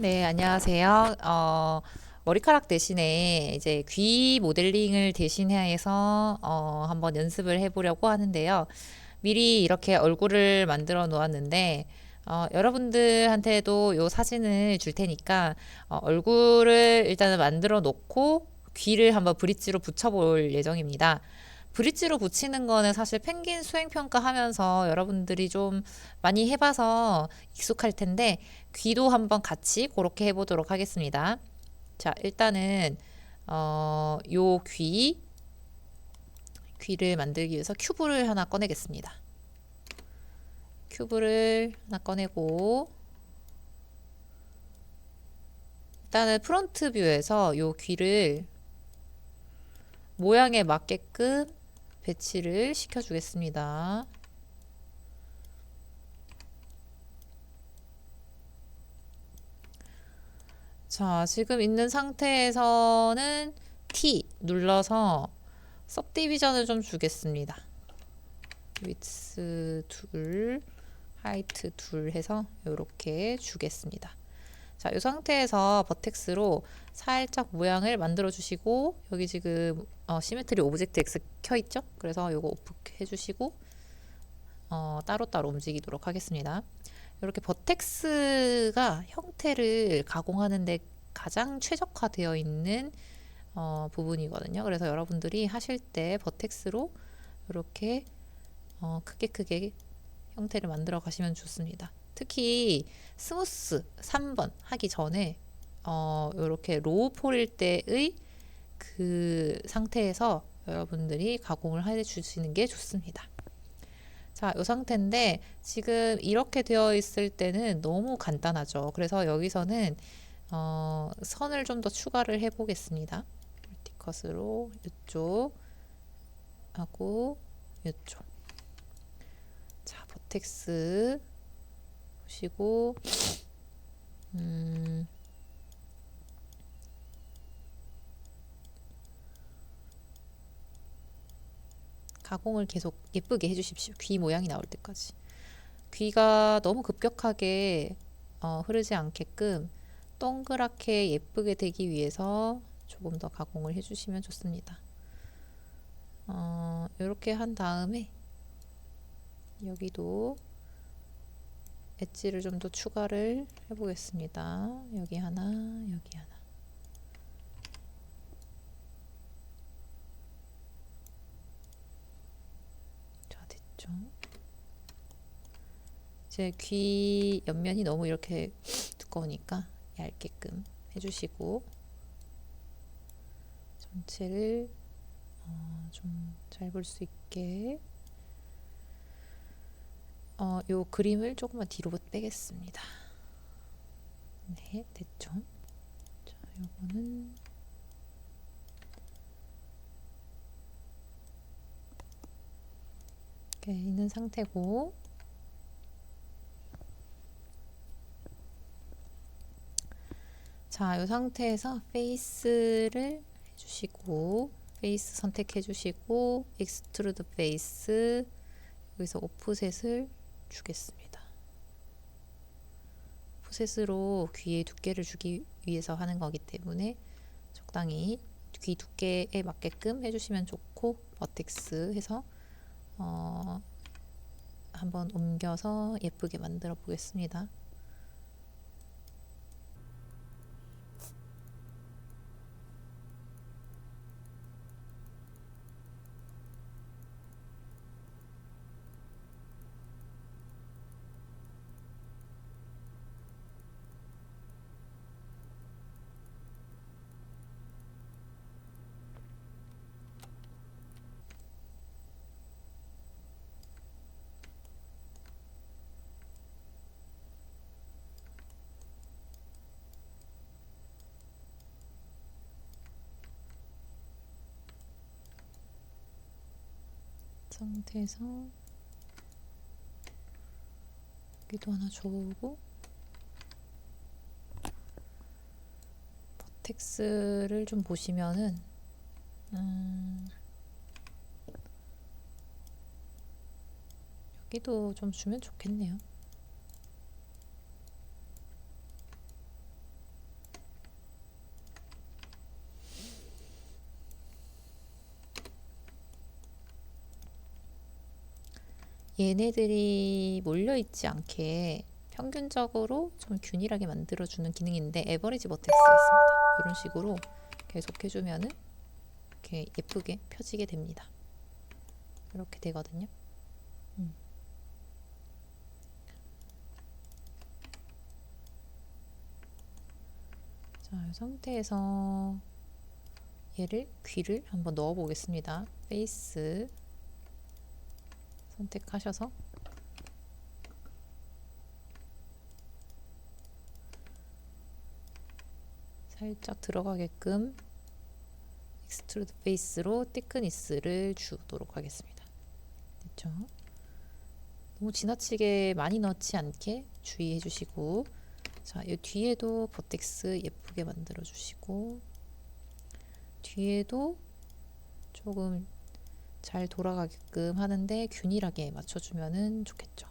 네, 안녕하세요. 어, 머리카락 대신에 이제 귀 모델링을 대신해서 어, 한번 연습을 해보려고 하는데요. 미리 이렇게 얼굴을 만들어 놓았는데 어, 여러분들한테도 요 사진을 줄 테니까 어, 얼굴을 일단은 만들어 놓고 귀를 한번 브릿지로 붙여볼 예정입니다. 브릿지로 붙이는 거는 사실 펭귄 수행평가 하면서 여러분들이 좀 많이 해봐서 익숙할 텐데 귀도 한번 같이 그렇게 해보도록 하겠습니다. 자, 일단은 어, 요 귀, 귀를 만들기 위해서 큐브를 하나 꺼내겠습니다. 큐브를 하나 꺼내고 일단은 프론트 뷰에서 요 귀를 모양에 맞게끔 배치를 시켜주겠습니다. 자, 지금 있는 상태에서는 T 눌러서 सब디비전을 좀 주겠습니다. 위츠 둘, 하이트 둘 해서 이렇게 주겠습니다. 자, 이 상태에서 버텍스로 살짝 모양을 만들어 주시고 여기 지금 어, 시메트리 오브젝트 X 켜 있죠? 그래서 이거 오프 해 주시고 어, 따로따로 움직이도록 하겠습니다. 이렇게 버텍스가 형태를 가공하는데 가장 최적화되어 있는 어, 부분이거든요. 그래서 여러분들이 하실 때 버텍스로 이렇게 어, 크게 크게 형태를 만들어 가시면 좋습니다. 특히 스무스 3번 하기 전에 어, 이렇게 로우 폴일 때의 그 상태에서 여러분들이 가공을 해 주시는 게 좋습니다. 자, 이 상태인데 지금 이렇게 되어 있을 때는 너무 간단하죠. 그래서 여기서는 어, 선을 좀 더 추가를 해 보겠습니다. 멀티컷으로 이쪽 하고 이쪽. 자, 버텍스 보시고 음, 가공을 계속 예쁘게 해주십시오. 귀 모양이 나올 때까지. 귀가 너무 급격하게 어, 흐르지 않게끔 동그랗게 예쁘게 되기 위해서 조금 더 가공을 해주시면 좋습니다. 어, 이렇게 한 다음에 여기도 엣지를 좀 더 추가를 해보겠습니다. 여기 하나, 여기 하나. 자, 됐죠? 이제 귀 옆면이 너무 이렇게 두꺼우니까 얇게끔 해주시고 전체를 어, 좀잘 볼 수 있게 어, 요 그림을 조금만 뒤로 빼겠습니다. 네, 됐죠? 자, 요거는 이렇게 있는 상태고 자, 이 상태에서 페이스를 해주시고 페이스 선택해 주시고 익스트루드 페이스 여기서 오프셋을 주겠습니다. 오프셋으로 귀의 두께를 주기 위해서 하는 거기 때문에 적당히 귀 두께에 맞게끔 해주시면 좋고 버텍스 해서 어, 한번 옮겨서 예쁘게 만들어 보겠습니다. 상태에서 여기도 하나 줘보고 버텍스를 좀 보시면은 음, 여기도 좀 주면 좋겠네요. 얘네들이 몰려있지 않게 평균적으로 좀 균일하게 만들어주는 기능인데 에버리지 버텍스가 있습니다. 이런 식으로 계속 해주면은 이렇게 예쁘게 펴지게 됩니다. 이렇게 되거든요. 음. 자, 이 상태에서 얘를 귀를 한번 넣어 보겠습니다. 페이스 선택하셔서 살짝 들어가게끔 익스트루드 페이스로 티크니스를 주도록 하겠습니다. 됐죠? 너무 지나치게 많이 넣지 않게 주의해 주시고 자, 이 뒤에도 버텍스 예쁘게 만들어 주시고 뒤에도 조금 잘 돌아가게끔 하는데 균일하게 맞춰주면 좋겠죠.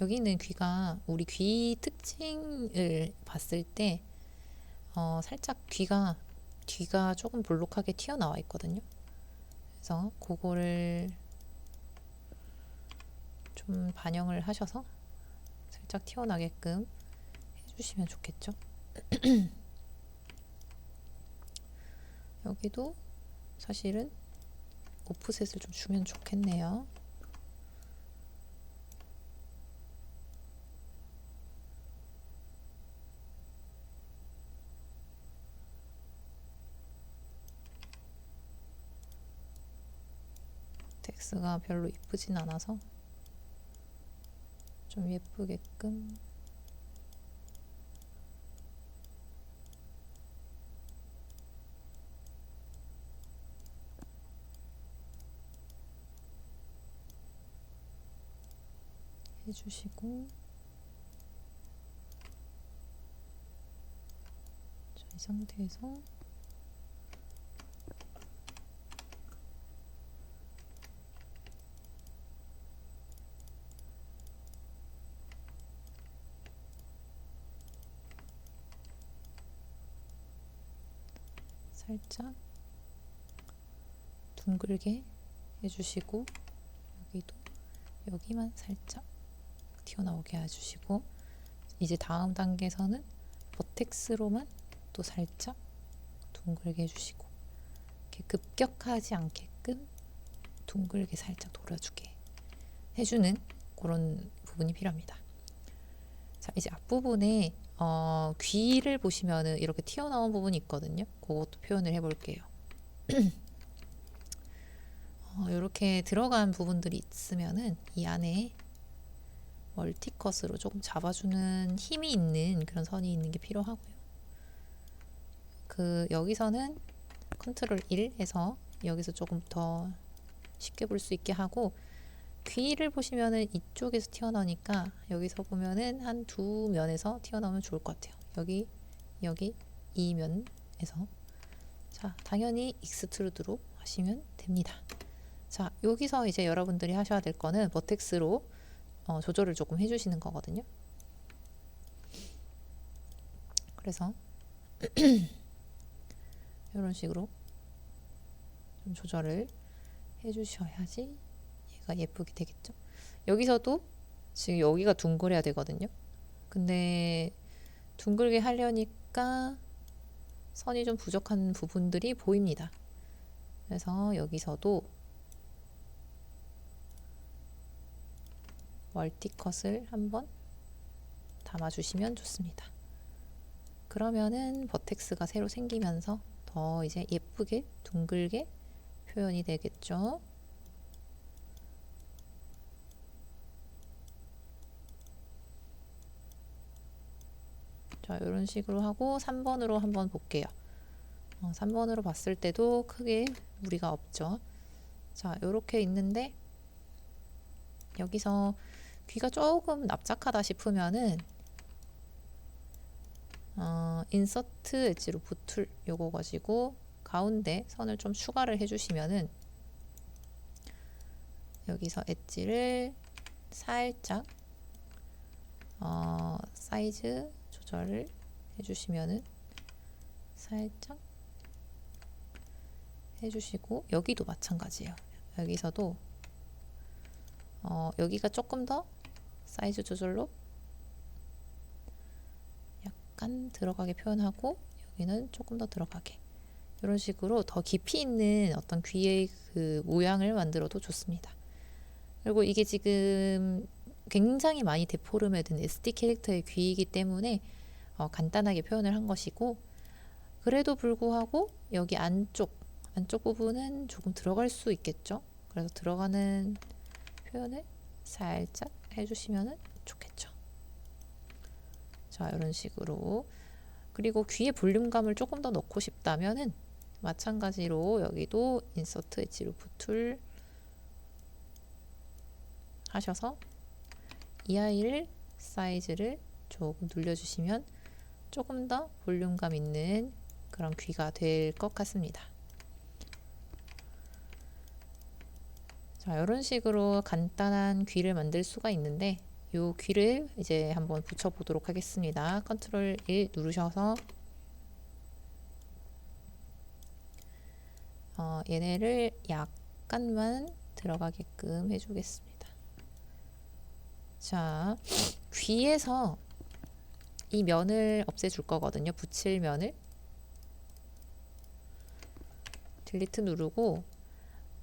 여기 있는 귀가 우리 귀 특징을 봤을 때 어, 살짝 귀가 뒤가 조금 볼록하게 튀어나와 있거든요. 그래서 그거를 좀 반영을 하셔서 살짝 튀어나게끔 해주시면 좋겠죠. 여기도 사실은 오프셋을 좀 주면 좋겠네요. 텍스가 별로 이쁘진 않아서 좀 예쁘게끔. 해주시고. 자, 이 상태에서 살짝 둥글게 해주시고 여기도 여기만 살짝 튀어나오게 해주시고 이제 다음 단계에서는 버텍스로만 또 살짝 둥글게 해주시고 이렇게 급격하지 않게끔 둥글게 살짝 돌아주게 해주는 그런 부분이 필요합니다. 자 이제 앞부분에 어, 귀를 보시면은 이렇게 튀어나온 부분이 있거든요. 그것도 표현을 해볼게요. 어, 이렇게 들어간 부분들이 있으면은 이 안에 멀티컷으로 조금 잡아주는 힘이 있는 그런 선이 있는 게 필요하고요. 그 여기서는 컨트롤 1 해서 여기서 조금 더 쉽게 볼 수 있게 하고 귀를 보시면은 이쪽에서 튀어나오니까 여기서 보면은 한 두 면에서 튀어나오면 좋을 것 같아요. 여기, 여기 이 면에서 자 당연히 익스트루드로 하시면 됩니다. 자 여기서 이제 여러분들이 하셔야 될 거는 버텍스로 어, 조절을 조금 해주시는 거거든요. 그래서 이런 식으로 좀 조절을 해주셔야지 얘가 예쁘게 되겠죠. 여기서도 지금 여기가 둥글해야 되거든요. 근데 둥글게 하려니까 선이 좀 부족한 부분들이 보입니다. 그래서 여기서도 멀티컷을 한번 담아주시면 좋습니다. 그러면은 버텍스가 새로 생기면서 더 이제 예쁘게 둥글게 표현이 되겠죠. 자, 이런 식으로 하고 3번으로 한번 볼게요. 어, 3번으로 봤을 때도 크게 무리가 없죠. 자, 이렇게 있는데 여기서 귀가 조금 납작하다 싶으면은 어, 인서트 엣지로 붙을 요거 가지고 가운데 선을 좀 추가를 해주시면은 여기서 엣지를 살짝 어, 사이즈 조절을 해주시면은 살짝 해주시고 여기도 마찬가지예요. 여기서도 어, 여기가 조금 더 사이즈 조절로 약간 들어가게 표현하고 여기는 조금 더 들어가게 이런 식으로 더 깊이 있는 어떤 귀의 그 모양을 만들어도 좋습니다. 그리고 이게 지금 굉장히 많이 데포름해둔 SD 캐릭터의 귀이기 때문에 어, 간단하게 표현을 한 것이고 그래도 불구하고 여기 안쪽 안쪽 부분은 조금 들어갈 수 있겠죠. 그래서 들어가는 표현을 살짝 해주시면 좋겠죠. 자 이런 식으로 그리고 귀의 볼륨감을 조금 더 넣고 싶다면은 마찬가지로 여기도 인서트 엣지 루프 툴 하셔서 이 아이를 사이즈를 조금 눌려주시면 조금 더 볼륨감 있는 그런 귀가 될 것 같습니다. 자, 이런 식으로 간단한 귀를 만들 수가 있는데 이 귀를 이제 한번 붙여 보도록 하겠습니다. 컨트롤 1 누르셔서 어, 얘네를 약간만 들어가게끔 해주겠습니다. 자, 귀에서 이 면을 없애줄 거거든요. 붙일 면을. 딜리트 누르고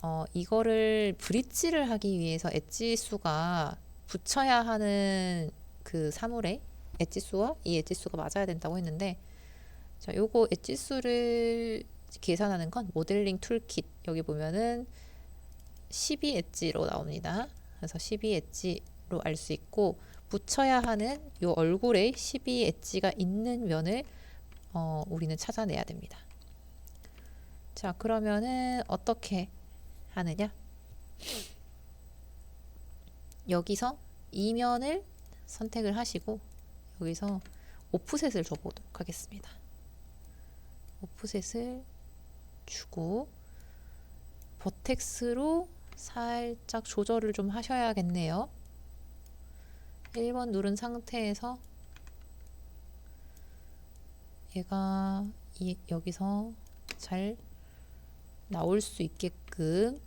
어, 이거를 브릿지를 하기 위해서 엣지 수가 붙여야 하는 그 사물의 엣지 수와 이 엣지 수가 맞아야 된다고 했는데 자, 요거 엣지 수를 계산하는 건 모델링 툴킷 여기 보면은 12 엣지로 나옵니다. 그래서 12 엣지로 알 수 있고 붙여야 하는 요 얼굴에 12 엣지가 있는 면을 어, 우리는 찾아내야 됩니다. 자, 그러면은 어떻게 하느냐? 여기서 이면을 선택을 하시고 여기서 오프셋을 줘보도록 하겠습니다. 오프셋을 주고 버텍스로 살짝 조절을 좀 하셔야겠네요. 1번 누른 상태에서 얘가 이, 여기서 잘 나올 수 있게끔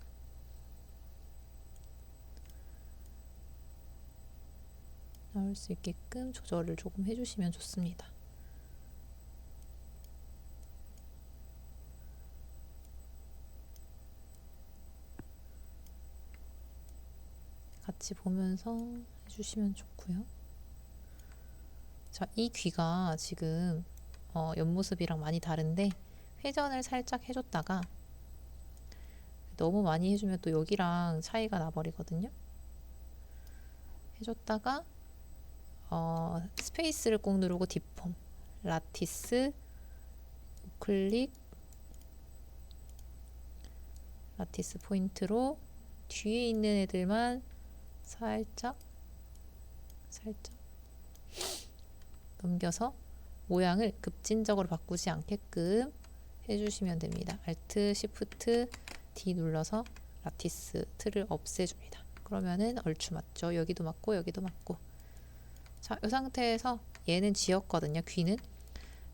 나올 수 있게끔 조절을 조금 해주시면 좋습니다. 같이 보면서 해주시면 좋고요. 자, 이 귀가 지금 어, 옆모습이랑 많이 다른데 회전을 살짝 해줬다가 너무 많이 해주면 또 여기랑 차이가 나버리거든요. 해줬다가 어, 스페이스를 꼭 누르고 디폼, 라티스, 클릭, 라티스 포인트로 뒤에 있는 애들만 살짝 살짝 넘겨서 모양을 급진적으로 바꾸지 않게끔 해주시면 됩니다. Alt, Shift, D 눌러서 라티스 틀을 없애줍니다. 그러면은 얼추 맞죠? 여기도 맞고 여기도 맞고 자, 이 상태에서 얘는 지웠거든요. 귀는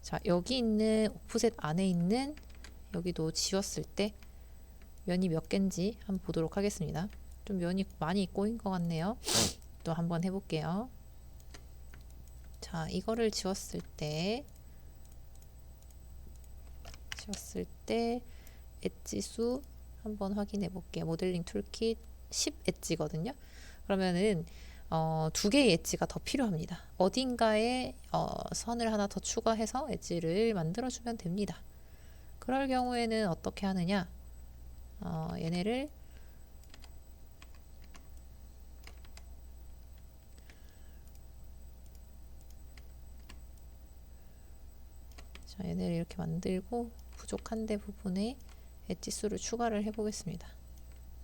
자, 여기 있는 오프셋 안에 있는 여기도 지웠을 때 면이 몇 개인지 한번 보도록 하겠습니다. 좀 면이 많이 꼬인 것 같네요. 또 한번 해볼게요. 자, 이거를 지웠을 때 지웠을 때 엣지 수 한번 확인해 볼게요. 모델링 툴킷 10 엣지거든요. 그러면은 어, 두 개의 엣지가 더 필요합니다. 어딘가에 어, 선을 하나 더 추가해서 엣지를 만들어 주면 됩니다. 그럴 경우에는 어떻게 하느냐? 어, 얘네를 자, 얘네를 이렇게 만들고 부족한 데 부분에 엣지 수를 추가를 해 보겠습니다.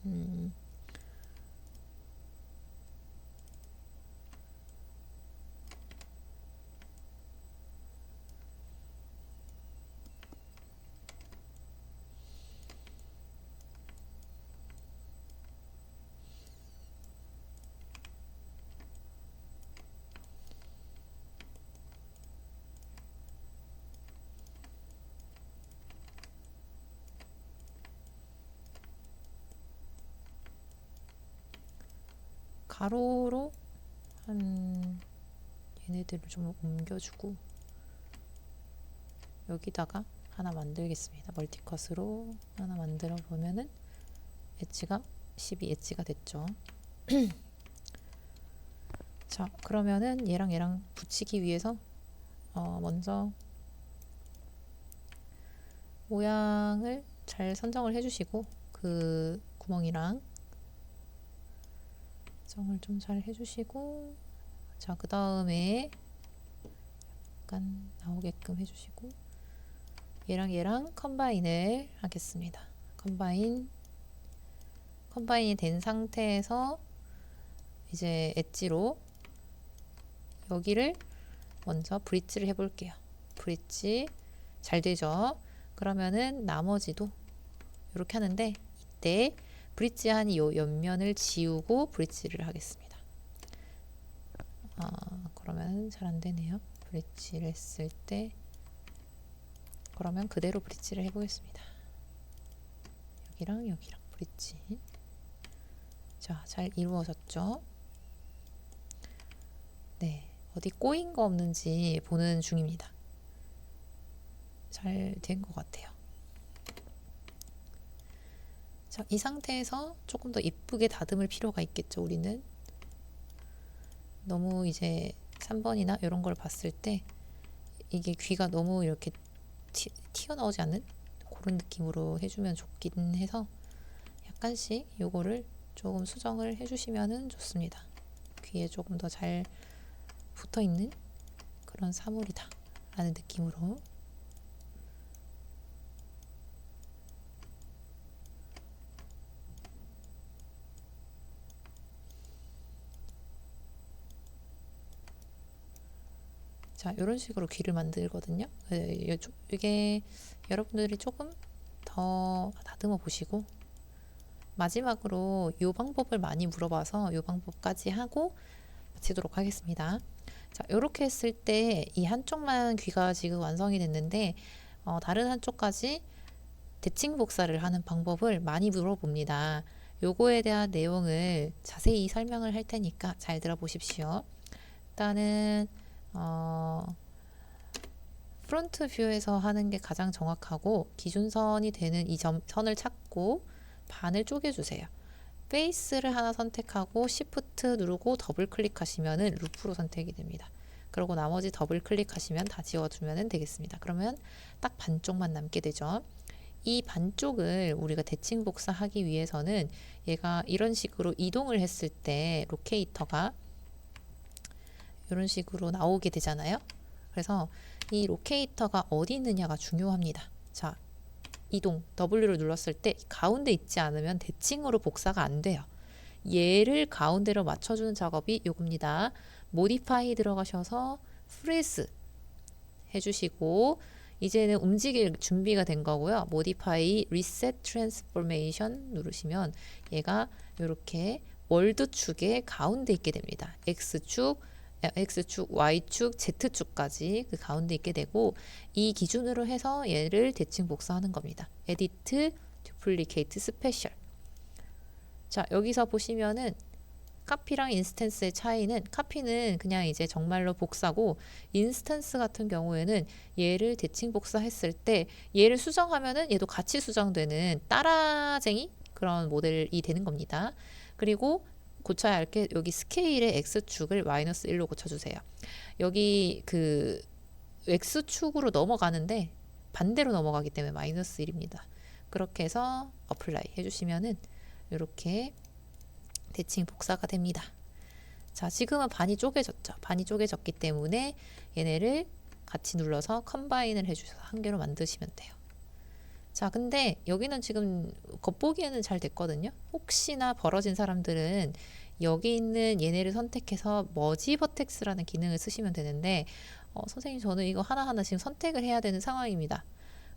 음. 가로로 한 얘네들을 좀 옮겨주고 여기다가 하나 만들겠습니다. 멀티컷으로 하나 만들어 보면은 엣지가 12 엣지가 됐죠. 자, 그러면은 얘랑 얘랑 붙이기 위해서 어, 먼저 모양을 잘 선정을 해주시고 그 구멍이랑 정을 좀 잘 해주시고 자, 그 다음에 약간 나오게끔 해주시고 얘랑 얘랑 컴바인을 하겠습니다. 컴바인 컴바인이 된 상태에서 이제 엣지로 여기를 먼저 브릿지를 해볼게요. 브릿지 잘 되죠? 그러면은 나머지도 이렇게 하는데 이때 브릿지 한이 옆면을 지우고 브릿지를 하겠습니다. 아, 그러면 잘 안 되네요. 브릿지를 했을 때 그러면 그대로 브릿지를 해보겠습니다. 여기랑 여기랑 브릿지 자, 잘 이루어졌죠? 네, 어디 꼬인 거 없는지 보는 중입니다. 잘 된 것 같아요. 자, 이 상태에서 조금 더 이쁘게 다듬을 필요가 있겠죠, 우리는. 너무 이제 3번이나 이런 걸 봤을 때 이게 귀가 너무 이렇게 티, 튀어나오지 않는 그런 느낌으로 해주면 좋긴 해서 약간씩 요거를 조금 수정을 해주시면 좋습니다. 귀에 조금 더 잘 붙어 있는 그런 사물이다 라는 느낌으로 자, 이런 식으로 귀를 만들거든요. 네, 요- 이게 여러분들이 조금 더 다듬어 보시고 마지막으로 이 방법을 많이 물어봐서 이 방법까지 하고 마치도록 하겠습니다. 자, 이렇게 했을 때 이 한쪽만 귀가 지금 완성이 됐는데 어, 다른 한쪽까지 대칭 복사를 하는 방법을 많이 물어봅니다. 요거에 대한 내용을 자세히 설명을 할 테니까 잘 들어보십시오. 일단은 어, 프론트 뷰에서 하는 게 가장 정확하고 기준선이 되는 이 점, 선을 찾고 반을 쪼개주세요. 페이스를 하나 선택하고 시프트 누르고 더블 클릭하시면은 루프로 선택이 됩니다. 그리고 나머지 더블 클릭하시면 다 지워주면 되겠습니다. 그러면 딱 반쪽만 남게 되죠. 이 반쪽을 우리가 대칭 복사하기 위해서는 얘가 이런 식으로 이동을 했을 때 로케이터가 이런 식으로 나오게 되잖아요. 그래서 이 로케이터가 어디 있느냐가 중요합니다. 자, 이동 W를 눌렀을 때 가운데 있지 않으면 대칭으로 복사가 안 돼요. 얘를 가운데로 맞춰주는 작업이 요겁니다. 모디파이 들어가셔서 프레스 해주시고 이제는 움직일 준비가 된 거고요. 모디파이 리셋 트랜스포메이션 누르시면 얘가 이렇게 월드 축의 가운데 있게 됩니다. X축, X축, Y축, Z축까지 그 가운데 있게 되고 이 기준으로 해서 얘를 대칭 복사하는 겁니다. 에디트, 듀플리케이트, 스페셜. 자, 여기서 보시면은 카피랑 인스턴스의 차이는 카피는 그냥 이제 정말로 복사고 인스턴스 같은 경우에는 얘를 대칭 복사했을 때 얘를 수정하면은 얘도 같이 수정되는 따라쟁이 그런 모델이 되는 겁니다. 그리고 고쳐야 할 게 여기 스케일의 x축을 마이너스 1로 고쳐주세요. 여기 그 x축으로 넘어가는데 반대로 넘어가기 때문에 마이너스 1입니다. 그렇게 해서 어플라이 해주시면은 이렇게 대칭 복사가 됩니다. 자, 지금은 반이 쪼개졌죠. 반이 쪼개졌기 때문에 얘네를 같이 눌러서 컴바인을 해주셔서 한 개로 만드시면 돼요. 자, 근데 여기는 지금 겉보기에는 잘 됐거든요. 혹시나 벌어진 사람들은 여기 있는 얘네를 선택해서 머지 버텍스라는 기능을 쓰시면 되는데 어, 선생님 저는 이거 하나하나 지금 선택을 해야 되는 상황입니다.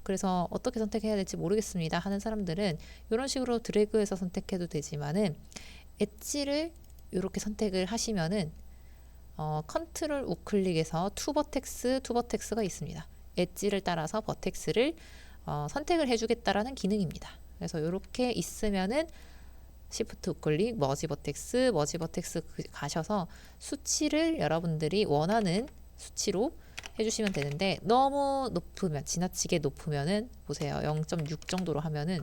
그래서 어떻게 선택해야 될지 모르겠습니다 하는 사람들은 이런 식으로 드래그해서 선택해도 되지만은 엣지를 이렇게 선택을 하시면은 어, 컨트롤 우클릭에서 투 버텍스 투 버텍스가 있습니다. 엣지를 따라서 버텍스를 어, 선택을 해주겠다라는 기능입니다. 그래서 이렇게 있으면은 시프트 우클릭 머지 버텍스 머지 버텍스 그- 가셔서 수치를 여러분들이 원하는 수치로 해주시면 되는데 너무 높으면 지나치게 높으면은 보세요. 0.6 정도로 하면은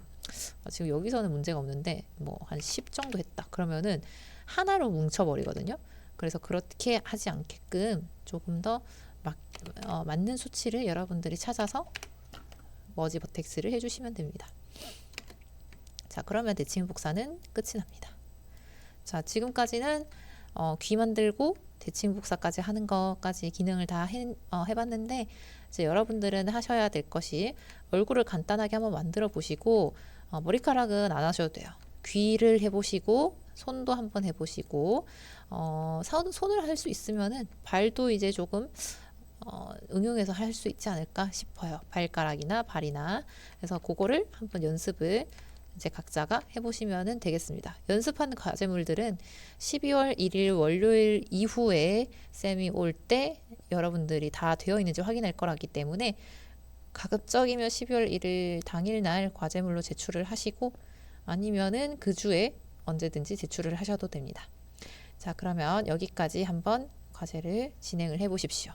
어, 지금 여기서는 문제가 없는데 뭐 한 10 정도 했다. 그러면은 하나로 뭉쳐버리거든요. 그래서 그렇게 하지 않게끔 조금 더 막, 어, 맞는 수치를 여러분들이 찾아서 머지 버텍스를 해주시면 됩니다 자 그러면 대칭 복사는 끝이 납니다 자 지금까지는 어, 귀 만들고 대칭 복사까지 하는 것까지 기능을 다 해, 어, 해봤는데 이제 여러분들은 하셔야 될 것이 얼굴을 간단하게 한번 만들어 보시고 어, 머리카락은 안 하셔도 돼요. 귀를 해보시고 손도 한번 해보시고 어, 사- 손을 할 수 있으면은 발도 이제 조금 어, 응용해서 할 수 있지 않을까 싶어요. 발가락이나 발이나 그래서 그거를 한번 연습을 이제 각자가 해보시면 되겠습니다. 연습하는 과제물들은 12월 1일 월요일 이후에 쌤이 올 때 여러분들이 다 되어 있는지 확인할 거라기 때문에 가급적이면 12월 1일 당일날 과제물로 제출을 하시고 아니면은 그 주에 언제든지 제출을 하셔도 됩니다. 자, 그러면 여기까지 한번 과제를 진행을 해 보십시오.